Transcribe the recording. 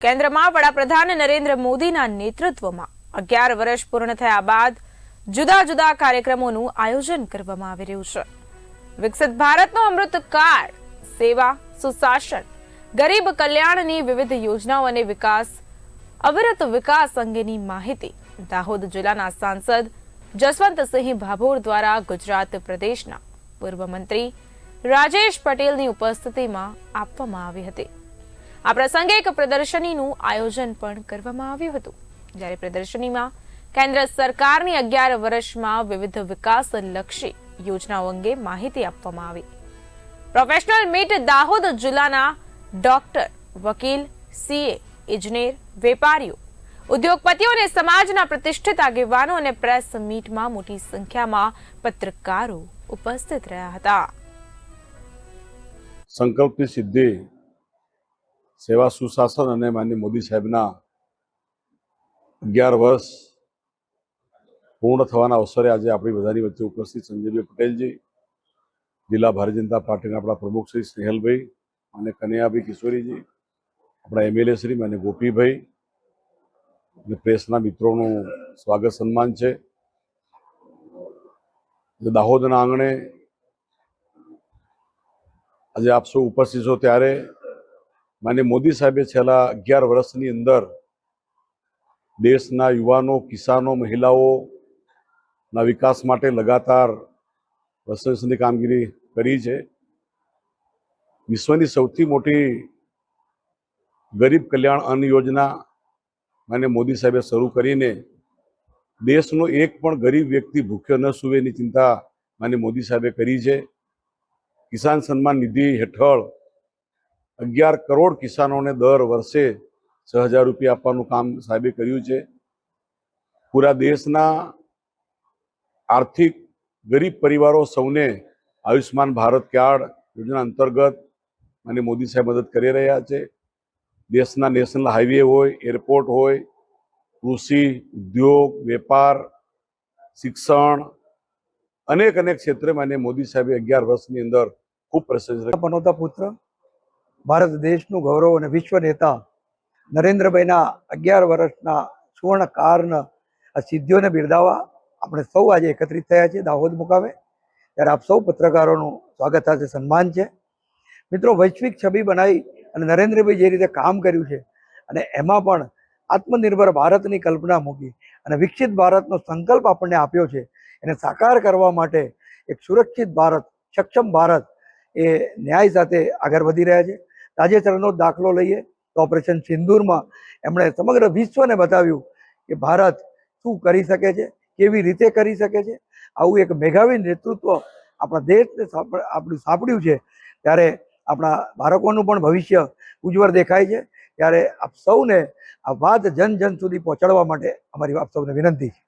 કેન્દ્રમાં વડાપ્રધાન નરેન્દ્ર મોદીના નેતૃત્વમાં અગિયાર વર્ષ પૂર્ણ થયા બાદ જુદા જુદા કાર્યક્રમોનું આયોજન કરવામાં આવી રહ્યું છે. વિકસિત ભારતનો અમૃત કાળ, સેવા, સુશાસન, ગરીબ કલ્યાણની વિવિધ યોજનાઓ અને વિકાસ, અવિરત વિકાસ અંગેની માહિતી દાહોદ જિલ્લાના સાંસદ જસવંતસિંહ ભાભોર દ્વારા ગુજરાત પ્રદેશના પૂર્વ મંત્રી રાજેશ પટેલની ઉપસ્થિતિમાં આપવામાં આવી હતી. આ પ્રસંગે એક પ્રદર્શનીનું આયોજન પણ કરવામાં આવ્યું હતું. જ્યારે પ્રદર્શનીમાં કેન્દ્ર સરકારની અગિયાર વર્ષમાં વિવિધ વિકાસલક્ષી યોજનાઓ અંગે માહિતી આપવામાં આવી. પ્રોફેશનલ મીટ દાહોદ જિલ્લાના ડોક્ટર, વકીલ, સીએ, ઇજનેર, વેપારીઓ, ઉદ્યોગપતિઓ અને સમાજના પ્રતિષ્ઠિત આગેવાનો અને પ્રેસ મીટમાં મોટી સંખ્યામાં પત્રકારો ઉપસ્થિત રહ્યા હતા. સંકલ્પની સિદ્ધિ સેવા સુશાસન અને માન્ય મોદી સાહેબના અગિયાર વર્ષ પૂર્ણ થવાના અવસરે આજે આપણી બધાની વચ્ચે ઉપસ્થિત સંજયભાઈ પટેલજી, જિલ્લા ભારતીય જનતા પાર્ટીના આપણા પ્રમુખ શ્રી સ્નેહલભાઈ અને કનૈયાભાઈ કિશોરીજી, આપણા એમએલએ શ્રી અને ગોપીભાઈ અને પ્રેસના મિત્રોનું સ્વાગત સન્માન છે. દાહોદના આંગણે આજે આપ સૌ ઉપસ્થિત છો ત્યારે માન્ય મોદી સાહેબે છેલ્લા અગિયાર વર્ષની અંદર દેશના યુવાનો, કિસાનો, મહિલાઓના વિકાસ માટે લગાતાર પ્રશંસનીય કામગીરી કરી છે. વિશ્વની સૌથી મોટી ગરીબ કલ્યાણ અન્ન યોજના માન્ય મોદી સાહેબે શરૂ કરીને દેશનો એક પણ ગરીબ વ્યક્તિ ભૂખ્યો ન સૂવે ચિંતા માન્ય મોદી સાહેબે કરી છે. કિસાન સન્માન નિધિ હેઠળ અગિયાર કરોડ કિસાનોને દર વર્ષે છ હજાર રૂપિયા આપવાનું કામ સાહેબે કર્યું છે. પૂરા દેશના આર્થિક ગરીબ પરિવારો સૌને આયુષ્માન ભારત કાર્ડ યોજના અંતર્ગત અને મોદી સાહેબ મદદ કરી રહ્યા છે. દેશના નેશનલ હાઈવે હોય, એરપોર્ટ હોય, કૃષિ, ઉદ્યોગ, વેપાર, શિક્ષણ, અનેક અનેક ક્ષેત્રે માન્ય મોદી સાહેબે અગિયાર વર્ષની અંદર ખૂબ પ્રશંસા પનોતા પુત્ર ભારત દેશનું ગૌરવ અને વિશ્વ નેતા નરેન્દ્રભાઈના અગિયાર વર્ષના સુવર્ણ કારણ આ સિદ્ધિઓને બિરદાવવા આપણે સૌ આજે એકત્રિત થયા છીએ, દાહોદ મુકામે. ત્યારે આપ સૌ પત્રકારોનું સ્વાગત સાથે સન્માન છે. મિત્રો, વૈશ્વિક છબી બનાવી અને નરેન્દ્રભાઈ જે રીતે કામ કર્યું છે અને એમાં પણ આત્મનિર્ભર ભારતની કલ્પના મૂકી અને વિકસિત ભારતનો સંકલ્પ આપણને આપ્યો છે, એને સાકાર કરવા માટે એક સુરક્ષિત ભારત, સક્ષમ ભારત એ ન્યાય સાથે આગળ વધી રહ્યા છે. તાજેતરનો દાખલો લઈએ તો ઓપરેશન સિંદૂરમાં એમણે સમગ્ર વિશ્વને બતાવ્યું કે ભારત શું કરી શકે છે, કેવી રીતે કરી શકે છે. આવું એક મેઘાવી નેતૃત્વ આપણા દેશને આપણું સાંપડ્યું છે. ત્યારે આપણા બાળકોનું પણ ભવિષ્ય ઉજ્જવળ દેખાય છે. ત્યારે આપ સૌને આ વાત જન જન સુધી પહોંચાડવા માટે અમારી આપ સૌને વિનંતી છે.